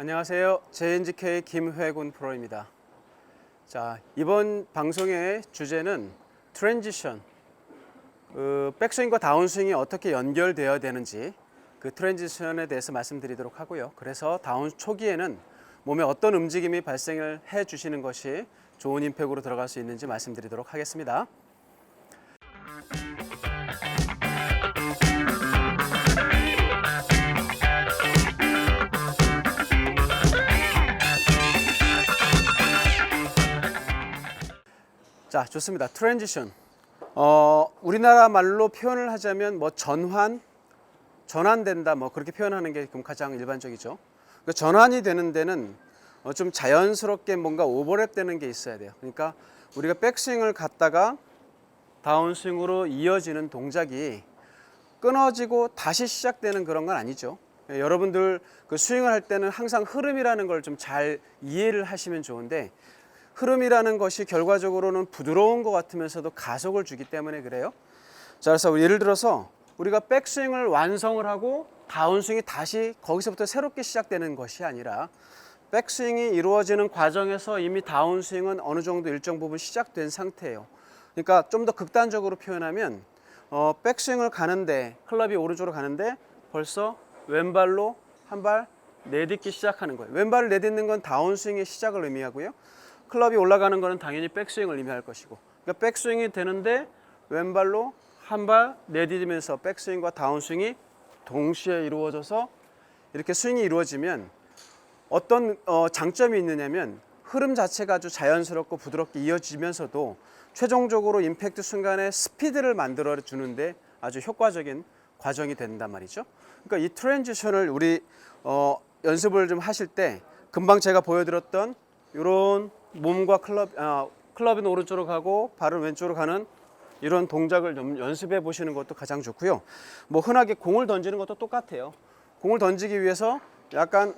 안녕하세요. JNGK 김회군 프로입니다. 자, 이번 방송의 주제는 트랜지션. 그 백스윙과 다운스윙이 어떻게 연결되어야 되는지 그 트랜지션에 대해서 말씀드리도록 하고요. 그래서 다운 초기에는 몸에 어떤 움직임이 발생을 해 주시는 것이 좋은 임팩으로 들어갈 수 있는지 말씀드리도록 하겠습니다. 자, 좋습니다. 트랜지션. 어, 우리나라 말로 표현을 하자면 뭐 전환, 전환된다 뭐 그렇게 표현하는 게 그럼 가장 일반적이죠. 그 전환이 되는 데는 어, 좀 자연스럽게 뭔가 오버랩 되는 게 있어야 돼요. 그러니까 우리가 백스윙을 갔다가 다운스윙으로 이어지는 동작이 끊어지고 다시 시작되는 그런 건 아니죠. 예, 여러분들 그 스윙을 할 때는 항상 흐름이라는 걸 좀 잘 이해를 하시면 좋은데 흐름이라는 것이 결과적으로는 부드러운 것 같으면서도 가속을 주기 때문에 그래요. 자, 그래서 예를 들어서 우리가 백스윙을 완성을 하고 다운스윙이 다시 거기서부터 새롭게 시작되는 것이 아니라 백스윙이 이루어지는 과정에서 이미 다운스윙은 어느 정도 일정 부분 시작된 상태예요. 그러니까 좀 더 극단적으로 표현하면 어, 백스윙을 가는데 클럽이 오른쪽으로 가는데 벌써 왼발로 한 발 내딛기 시작하는 거예요. 왼발을 내딛는 건 다운스윙의 시작을 의미하고요. 클럽이 올라가는 거는 당연히 백스윙을 의미할 것이고 그러니까 백스윙이 되는데 왼발로 한 발 내딛으면서 백스윙과 다운스윙이 동시에 이루어져서 이렇게 스윙이 이루어지면 어떤 어, 장점이 있느냐면 흐름 자체가 아주 자연스럽고 부드럽게 이어지면서도 최종적으로 임팩트 순간에 스피드를 만들어 주는데 아주 효과적인 과정이 된단 말이죠. 그러니까 이 트랜지션을 우리 어, 연습을 좀 하실 때 금방 제가 보여드렸던 이런 몸과 클럽 아, 클럽은 오른쪽으로 가고 발은 왼쪽으로 가는 이런 동작을 좀 연습해 보시는 것도 가장 좋고요. 뭐 흔하게 공을 던지는 것도 똑같아요. 공을 던지기 위해서 약간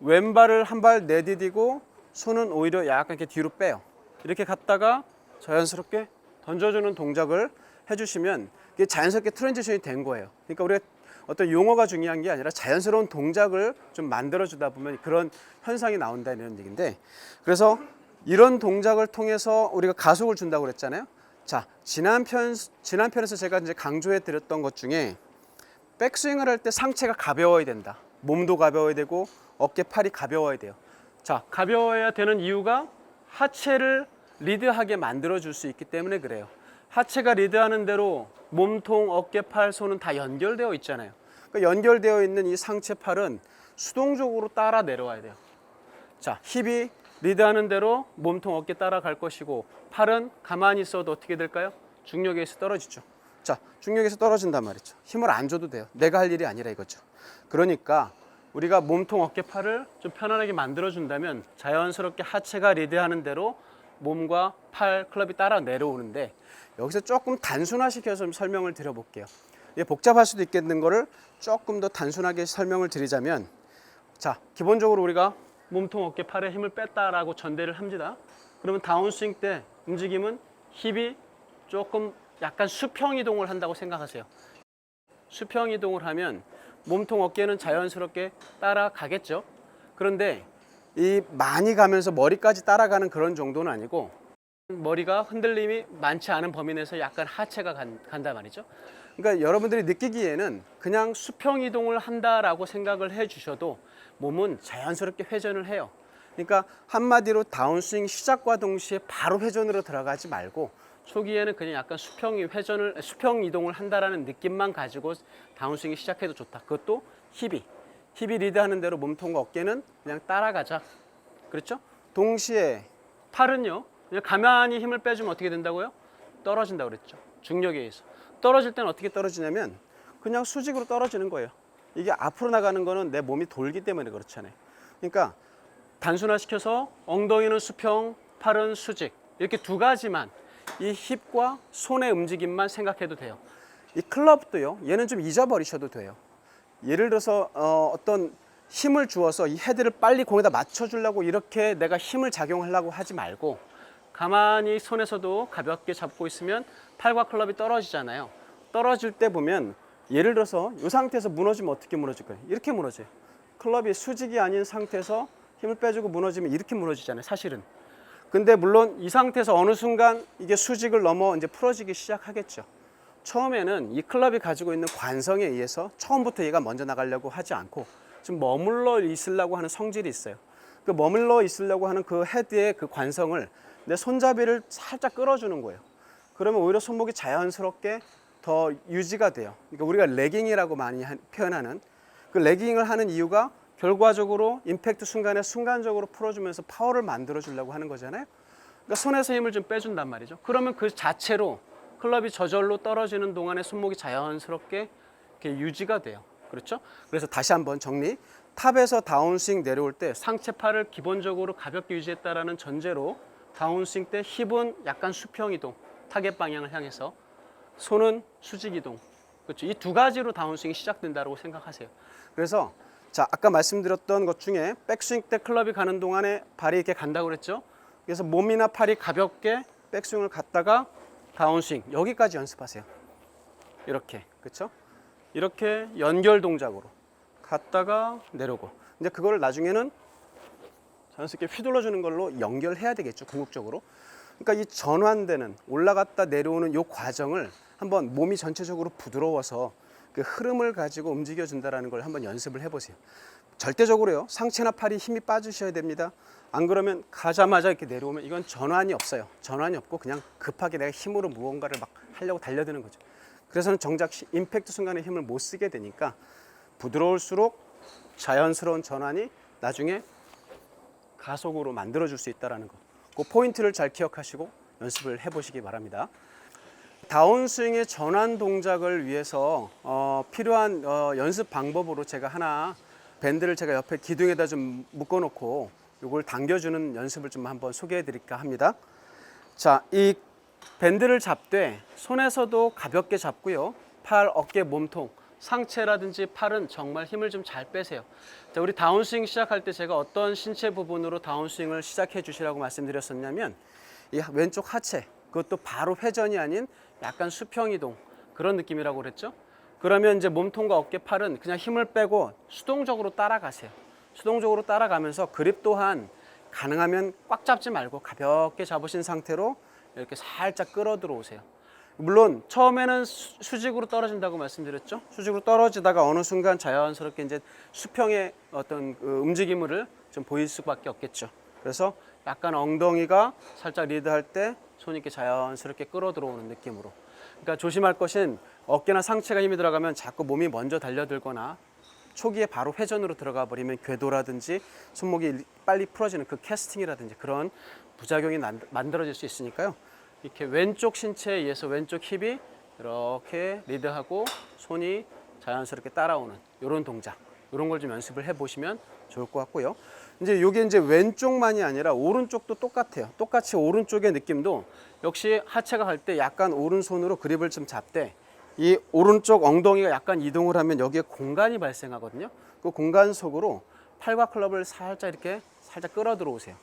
왼발을 한 발 내디디고 손은 오히려 약간 이렇게 뒤로 빼요. 이렇게 갔다가 자연스럽게 던져주는 동작을 해주시면 이게 자연스럽게 트랜지션이 된 거예요. 그러니까 우리가 어떤 용어가 중요한 게 아니라 자연스러운 동작을 좀 만들어주다 보면 그런 현상이 나온다는 얘기인데 그래서 이런 동작을 통해서 우리가 가속을 준다고 그랬잖아요. 자, 지난 편, 지난 편에서 제가 이제 강조해 드렸던 것 중에 백스윙을 할 때 상체가 가벼워야 된다. 몸도 가벼워야 되고 어깨 팔이 가벼워야 돼요. 자, 가벼워야 되는 이유가 하체를 리드하게 만들어 줄 수 있기 때문에 그래요. 하체가 리드하는 대로 몸통, 어깨, 팔, 손은 다 연결되어 있잖아요. 그러니까 연결되어 있는 이 상체 팔은 수동적으로 따라 내려와야 돼요. 자, 힙이 리드하는 대로 몸통 어깨 따라갈 것이고 팔은 가만히 있어도 어떻게 될까요? 중력에 의해서 떨어지죠. 자, 중력에서 떨어진단 말이죠. 힘을 안 줘도 돼요. 내가 할 일이 아니라 이거죠. 그러니까 우리가 몸통 어깨 팔을 좀 편안하게 만들어 준다면 자연스럽게 하체가 리드하는 대로 몸과 팔 클럽이 따라 내려오는데 여기서 조금 단순화시켜서 좀 설명을 드려볼게요. 이게 복잡할 수도 있겠는 거를 조금 더 단순하게 설명을 드리자면 자, 기본적으로 우리가 몸통 어깨 팔에 힘을 뺐다라고 전대를 합니다. 그러면 다운스윙 때 움직임은 힙이 조금 약간 수평 이동을 한다고 생각하세요. 수평 이동을 하면 몸통 어깨는 자연스럽게 따라가겠죠. 그런데 이 많이 가면서 머리까지 따라가는 그런 정도는 아니고 머리가 흔들림이 많지 않은 범위 내에서 약간 하체가 간, 간단 말이죠. 그러니까 여러분들이 느끼기에는 그냥 수평 이동을 한다라고 생각을 해 주셔도 몸은 자연스럽게 회전을 해요. 그러니까 한마디로 다운스윙 시작과 동시에 바로 회전으로 들어가지 말고 초기에는 그냥 약간 수평 회전을 수평 이동을 한다라는 느낌만 가지고 다운스윙이 시작해도 좋다. 그것도 힙이 힙이 리드하는 대로 몸통과 어깨는 그냥 따라가자. 그렇죠? 동시에 팔은요. 그냥 가만히 힘을 빼주면 어떻게 된다고요? 떨어진다고 그랬죠. 중력에 의해서. 떨어질 때는 어떻게 떨어지냐면 그냥 수직으로 떨어지는 거예요. 이게 앞으로 나가는 거는 내 몸이 돌기 때문에 그렇잖아요. 그러니까 단순화시켜서 엉덩이는 수평, 팔은 수직 이렇게 두 가지만 이 힙과 손의 움직임만 생각해도 돼요. 이 클럽도요. 얘는 좀 잊어버리셔도 돼요. 예를 들어서 어, 어떤 힘을 주어서 이 헤드를 빨리 공에다 맞춰주려고 이렇게 내가 힘을 작용하려고 하지 말고 가만히 손에서도 가볍게 잡고 있으면 팔과 클럽이 떨어지잖아요. 떨어질 때 보면 예를 들어서 이 상태에서 무너지면 어떻게 무너질 거예요? 이렇게 무너져요. 클럽이 수직이 아닌 상태에서 힘을 빼주고 무너지면 이렇게 무너지잖아요. 사실은. 근데 물론 이 상태에서 어느 순간 이게 수직을 넘어 이제 풀어지기 시작하겠죠. 처음에는 이 클럽이 가지고 있는 관성에 의해서 처음부터 얘가 먼저 나가려고 하지 않고 좀 머물러 있으려고 하는 성질이 있어요. 그 머물러 있으려고 하는 그 헤드의 그 관성을 내 손잡이를 살짝 끌어주는 거예요. 그러면 오히려 손목이 자연스럽게 더 유지가 돼요. 그러니까 우리가 레깅이라고 많이 한- 표현하는 그 레깅을 하는 이유가 결과적으로 임팩트 순간에 순간적으로 풀어주면서 파워를 만들어 주려고 하는 거잖아요. 그러니까 손에서 힘을 좀 빼준단 말이죠. 그러면 그 자체로 클럽이 저절로 떨어지는 동안에 손목이 자연스럽게 이렇게 유지가 돼요. 그렇죠? 그래서 다시 한번 정리. 탑에서 다운스윙 내려올 때 상체 팔을 기본적으로 가볍게 유지했다라는 전제로 다운스윙 때 힙은 약간 수평 이동, 타겟 방향을 향해서 손은 수직 이동. 그렇죠. 이 두 가지로 다운스윙이 시작된다고 생각하세요. 그래서 자 아까 말씀드렸던 것 중에 백스윙 때 클럽이 가는 동안에 발이 이렇게 간다고 그랬죠. 그래서 몸이나 팔이 가볍게 백스윙을 갔다가 다운스윙 여기까지 연습하세요. 이렇게 그렇죠? 이렇게 연결 동작으로 갔다가 내려오고 이제 그거를 나중에는 자연스럽게 휘둘러 주는 걸로 연결해야 되겠죠 궁극적으로 그러니까 이 전환되는 올라갔다 내려오는 요 과정을 한번 몸이 전체적으로 부드러워서 그 흐름을 가지고 움직여 준다라는 걸 한번 연습을 해보세요 절대적으로요 상체나 팔이 힘이 빠지셔야 됩니다 안 그러면 가자마자 이렇게 내려오면 이건 전환이 없어요 전환이 없고 그냥 급하게 내가 힘으로 무언가를 막 하려고 달려드는 거죠 그래서는 정작 시- 임팩트 순간에 힘을 못 쓰게 되니까 부드러울수록 자연스러운 전환이 나중에 가속으로 만들어 줄 수 있다라는 거. 그 포인트를 잘 기억하시고 연습을 해 보시기 바랍니다. 다운스윙의 전환 동작을 위해서 어, 필요한 어, 연습 방법으로 제가 하나 밴드를 제가 옆에 기둥에다 좀 묶어 놓고 이걸 당겨주는 연습을 좀 한번 소개해 드릴까 합니다. 자, 이 밴드를 잡되 손에서도 가볍게 잡고요. 팔, 어깨, 몸통, 상체라든지 팔은 정말 힘을 좀 잘 빼세요. 자, 우리 다운스윙 시작할 때 제가 어떤 신체 부분으로 다운스윙을 시작해 주시라고 말씀드렸었냐면 이 왼쪽 하체, 그것도 바로 회전이 아닌 약간 수평 이동 그런 느낌이라고 그랬죠. 그러면 이제 몸통과 어깨, 팔은 그냥 힘을 빼고 수동적으로 따라가세요. 수동적으로 따라가면서 그립 또한 가능하면 꽉 잡지 말고 가볍게 잡으신 상태로 이렇게 살짝 끌어 들어오세요. 물론 처음에는 수- 수직으로 떨어진다고 말씀드렸죠. 수직으로 떨어지다가 어느 순간 자연스럽게 이제 수평의 어떤 그 움직임을 좀 보일 수밖에 없겠죠. 그래서 약간 엉덩이가 살짝 리드할 때 손이 이렇게 자연스럽게 끌어 들어오는 느낌으로. 그러니까 조심할 것은 어깨나 상체가 힘이 들어가면 자꾸 몸이 먼저 달려들거나 초기에 바로 회전으로 들어가 버리면 궤도라든지 손목이 빨리 풀어지는 그 캐스팅이라든지 그런 부작용이 난- 만들어질 수 있으니까요. 이렇게 왼쪽 신체에 의해서 왼쪽 힙이 이렇게 리드하고 손이 자연스럽게 따라오는 이런 동작, 이런 걸 좀 연습을 해 보시면 좋을 것 같고요. 이제 이게 이제 왼쪽만이 아니라 오른쪽도 똑같아요. 똑같이 오른쪽의 느낌도 역시 하체가 갈 때 약간 오른손으로 그립을 좀 잡되 이 오른쪽 엉덩이가 약간 이동을 하면 여기에 공간이 발생하거든요. 그 공간 속으로 팔과 클럽을 살짝 이렇게 살짝 끌어 들어오세요.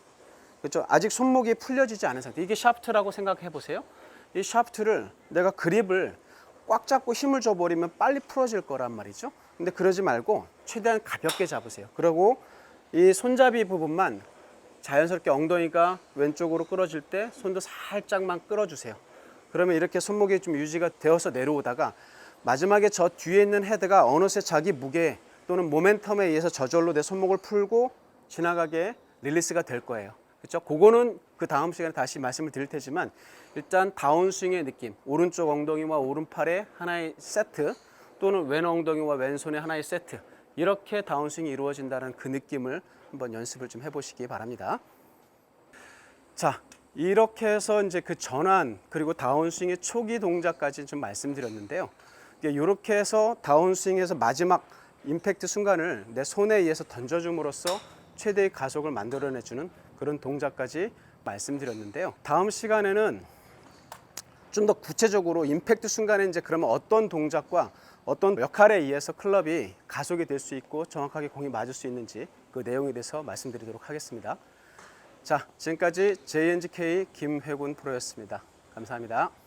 그렇죠? 아직 손목이 풀려지지 않은 상태. 이게 샤프트라고 생각해 보세요. 이 샤프트를 내가 그립을 꽉 잡고 힘을 줘 버리면 빨리 풀어질 거란 말이죠. 근데 그러지 말고 최대한 가볍게 잡으세요. 그리고 이 손잡이 부분만 자연스럽게 엉덩이가 왼쪽으로 끌어질 때 손도 살짝만 끌어주세요. 그러면 이렇게 손목이 좀 유지가 되어서 내려오다가 마지막에 저 뒤에 있는 헤드가 어느새 자기 무게 또는 모멘텀에 의해서 저절로 내 손목을 풀고 지나가게 릴리스가 될 거예요. 그렇죠? 그거는 그 다음 시간에 다시 말씀을 드릴 테지만 일단 다운스윙의 느낌, 오른쪽 엉덩이와 오른팔의 하나의 세트 또는 왼 엉덩이와 왼손의 하나의 세트 이렇게 다운스윙이 이루어진다는 그 느낌을 한번 연습을 좀 해보시기 바랍니다. 자, 이렇게 해서 이제 그 전환 그리고 다운스윙의 초기 동작까지 좀 말씀드렸는데요. 이렇게 해서 다운스윙에서 마지막 임팩트 순간을 내 손에 의해서 던져줌으로써 최대의 가속을 만들어내주는 그런 동작까지 말씀드렸는데요. 다음 시간에는 좀 더 구체적으로 임팩트 순간에 이제 그러면 어떤 동작과 어떤 역할에 의해서 클럽이 가속이 될 수 있고 정확하게 공이 맞을 수 있는지 그 내용에 대해서 말씀드리도록 하겠습니다. 자, 지금까지 JNGK 김회군 프로였습니다. 감사합니다.